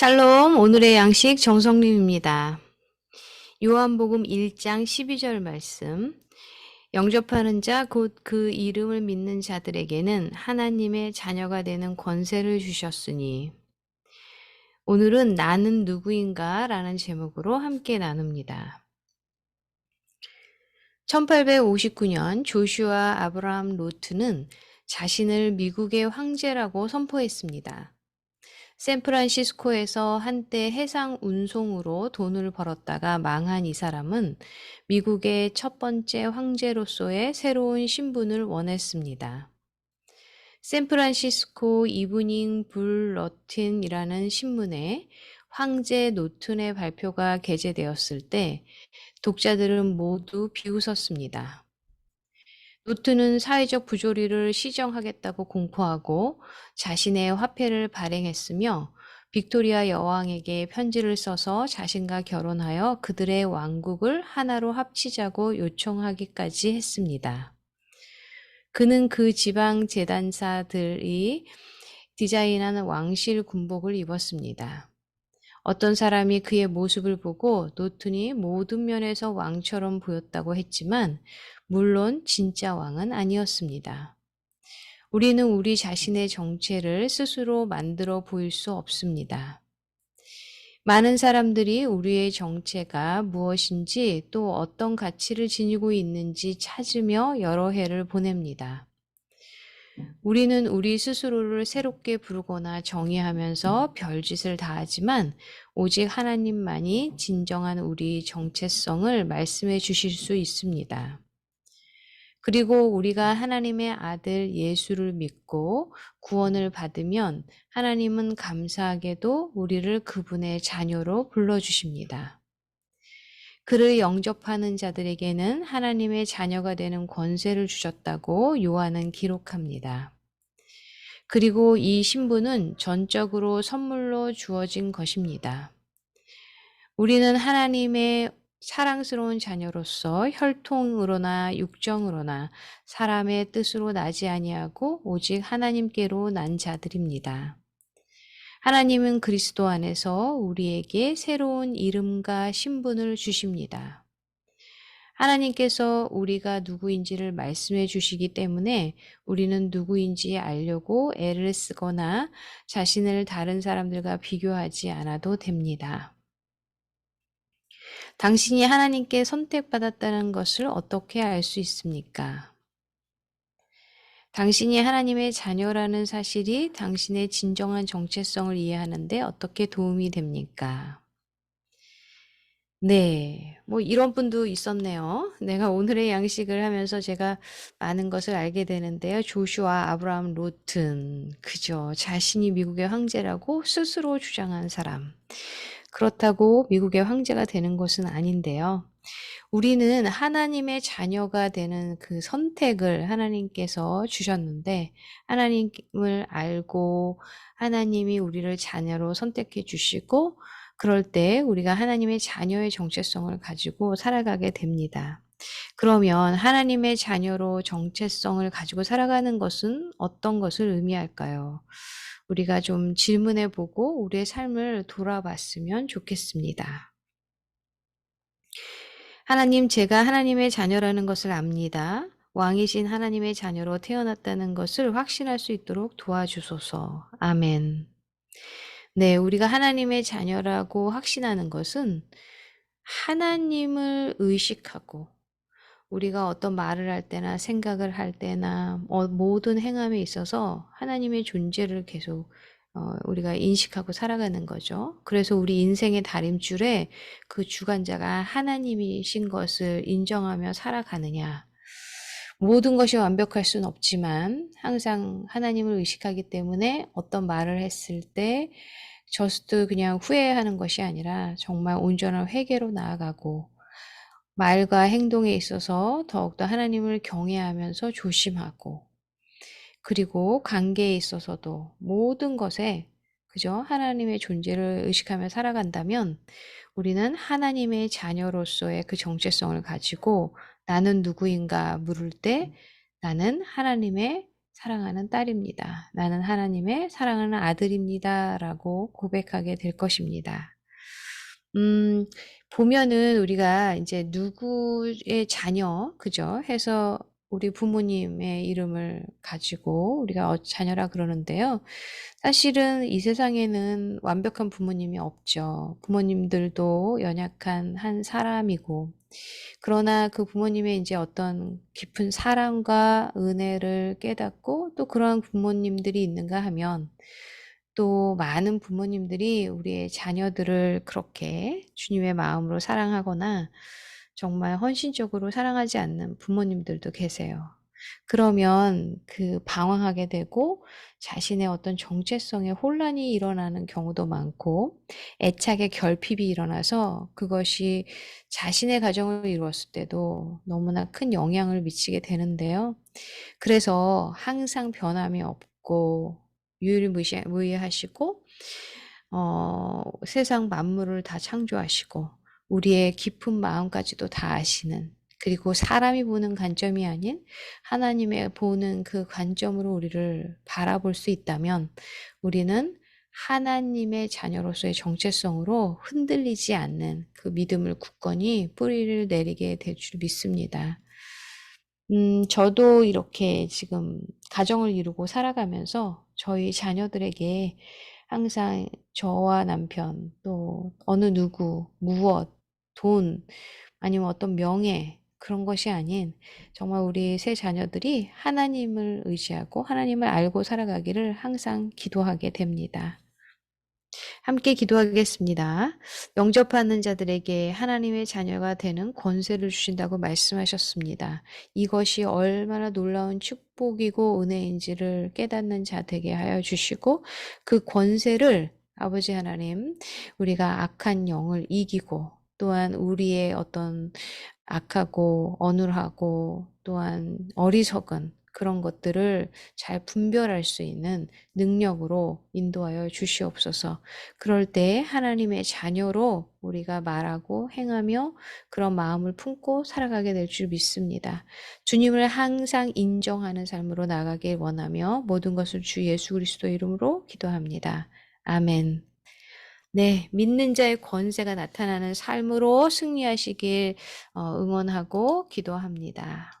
샬롬, 오늘의 양식 정성림입니다. 요한복음 1장 12절 말씀. 영접하는 자, 곧 그 이름을 믿는 자들에게는 하나님의 자녀가 되는 권세를 주셨으니. 오늘은 나는 누구인가? 라는 제목으로 함께 나눕니다. 1859년 조슈아 아브라함 로트는 자신을 미국의 황제라고 선포했습니다. 샌프란시스코에서 한때 해상 운송으로 돈을 벌었다가 망한 이 사람은 미국의 첫 번째 황제로서의 새로운 신분을 원했습니다. 샌프란시스코 이브닝 불 러틴이라는 신문에 황제 노튼의 발표가 게재되었을 때 독자들은 모두 비웃었습니다. 노트는 사회적 부조리를 시정하겠다고 공포하고 자신의 화폐를 발행했으며 빅토리아 여왕에게 편지를 써서 자신과 결혼하여 그들의 왕국을 하나로 합치자고 요청하기까지 했습니다. 그는 그 지방 재단사들이 디자인한 왕실 군복을 입었습니다. 어떤 사람이 그의 모습을 보고 노튼이 모든 면에서 왕처럼 보였다고 했지만 물론 진짜 왕은 아니었습니다. 우리는 우리 자신의 정체를 스스로 만들어 보일 수 없습니다. 많은 사람들이 우리의 정체가 무엇인지 또 어떤 가치를 지니고 있는지 찾으며 여러 해를 보냅니다. 우리는 우리 스스로를 새롭게 부르거나 정의하면서 별짓을 다하지만 오직 하나님만이 진정한 우리 정체성을 말씀해 주실 수 있습니다. 그리고 우리가 하나님의 아들 예수를 믿고 구원을 받으면 하나님은 감사하게도 우리를 그분의 자녀로 불러주십니다. 그를 영접하는 자들에게는 하나님의 자녀가 되는 권세를 주셨다고 요한은 기록합니다. 그리고 이 신분은 전적으로 선물로 주어진 것입니다. 우리는 하나님의 사랑스러운 자녀로서 혈통으로나 육정으로나 사람의 뜻으로 나지 아니하고 오직 하나님께로 난 자들입니다. 하나님은 그리스도 안에서 우리에게 새로운 이름과 신분을 주십니다. 하나님께서 우리가 누구인지를 말씀해 주시기 때문에 우리는 누구인지 알려고 애를 쓰거나 자신을 다른 사람들과 비교하지 않아도 됩니다. 당신이 하나님께 선택받았다는 것을 어떻게 알 수 있습니까? 당신이 하나님의 자녀라는 사실이 당신의 진정한 정체성을 이해하는데 어떻게 도움이 됩니까? 네, 뭐 이런 분도 있었네요. 내가 오늘의 양식을 하면서 제가 많은 것을 알게 되는데요. 조슈아 아브라함 로튼, 그죠. 자신이 미국의 황제라고 스스로 주장한 사람. 그렇다고 미국의 황제가 되는 것은 아닌데요. 우리는 하나님의 자녀가 되는 그 선택을 하나님께서 주셨는데, 하나님을 알고 하나님이 우리를 자녀로 선택해 주시고, 그럴 때 우리가 하나님의 자녀의 정체성을 가지고 살아가게 됩니다. 그러면 하나님의 자녀로 정체성을 가지고 살아가는 것은 어떤 것을 의미할까요? 우리가 좀 질문해 보고 우리의 삶을 돌아봤으면 좋겠습니다. 하나님, 제가 하나님의 자녀라는 것을 압니다. 왕이신 하나님의 자녀로 태어났다는 것을 확신할 수 있도록 도와주소서. 아멘. 네, 우리가 하나님의 자녀라고 확신하는 것은 하나님을 의식하고 우리가 어떤 말을 할 때나 생각을 할 때나 어, 모든 행함에 있어서 하나님의 존재를 계속 어, 우리가 인식하고 살아가는 거죠. 그래서 우리 인생의 다림줄에 그 주관자가 하나님이신 것을 인정하며 살아가느냐. 모든 것이 완벽할 수는 없지만 항상 하나님을 의식하기 때문에 어떤 말을 했을 때 저스트 그냥 후회하는 것이 아니라 정말 온전한 회개로 나아가고 말과 행동에 있어서 더욱더 하나님을 경외하면서 조심하고 그리고 관계에 있어서도 모든 것에 그죠? 하나님의 존재를 의식하며 살아간다면 우리는 하나님의 자녀로서의 그 정체성을 가지고 나는 누구인가 물을 때 나는 하나님의 사랑하는 딸입니다. 나는 하나님의 사랑하는 아들입니다. 라고 고백하게 될 것입니다. 음, 보면은 우리가 이제 누구의 자녀, 그죠? 해서 우리 부모님의 이름을 가지고 우리가 어- 자녀라 그러는데요. 사실은 이 세상에는 완벽한 부모님이 없죠. 부모님들도 연약한 한 사람이고, 그러나 그 부모님의 이제 어떤 깊은 사랑과 은혜를 깨닫고 또 그러한 부모님들이 있는가 하면 또 많은 부모님들이 우리의 자녀들을 그렇게 주님의 마음으로 사랑하거나 정말 헌신적으로 사랑하지 않는 부모님들도 계세요. 그러면 그 방황하게 되고 자신의 어떤 정체성에 혼란이 일어나는 경우도 많고 애착의 결핍이 일어나서 그것이 자신의 가정을 이루었을 때도 너무나 큰 영향을 미치게 되는데요. 그래서 항상 변함이 없고 유일무이하시고 어, 세상 만물을 다 창조하시고 우리의 깊은 마음까지도 다 아시는 그리고 사람이 보는 관점이 아닌 하나님의 보는 그 관점으로 우리를 바라볼 수 있다면 우리는 하나님의 자녀로서의 정체성으로 흔들리지 않는 그 믿음을 굳건히 뿌리를 내리게 될 줄 믿습니다. 음, 저도 이렇게 지금 가정을 이루고 살아가면서 저희 자녀들에게 항상 저와 남편, 또 어느 누구, 무엇, 돈, 아니면 어떤 명예, 그런 것이 아닌 정말 우리 세 자녀들이 하나님을 의지하고 하나님을 알고 살아가기를 항상 기도하게 됩니다. 함께 기도하겠습니다. 영접하는 자들에게 하나님의 자녀가 되는 권세를 주신다고 말씀하셨습니다. 이것이 얼마나 놀라운 축복이고 은혜인지를 깨닫는 자 되게 하여 주시고 그 권세를 아버지 하나님 우리가 악한 영을 이기고 또한 우리의 어떤 악하고 어눌하고 또한 어리석은 그런 것들을 잘 분별할 수 있는 능력으로 인도하여 주시옵소서. 그럴 때 하나님의 자녀로 우리가 말하고 행하며 그런 마음을 품고 살아가게 될 줄 믿습니다. 주님을 항상 인정하는 삶으로 나가길 원하며 모든 것을 주 예수 그리스도 이름으로 기도합니다. 아멘. 네, 믿는 자의 권세가 나타나는 삶으로 승리하시길 어, 응원하고 기도합니다.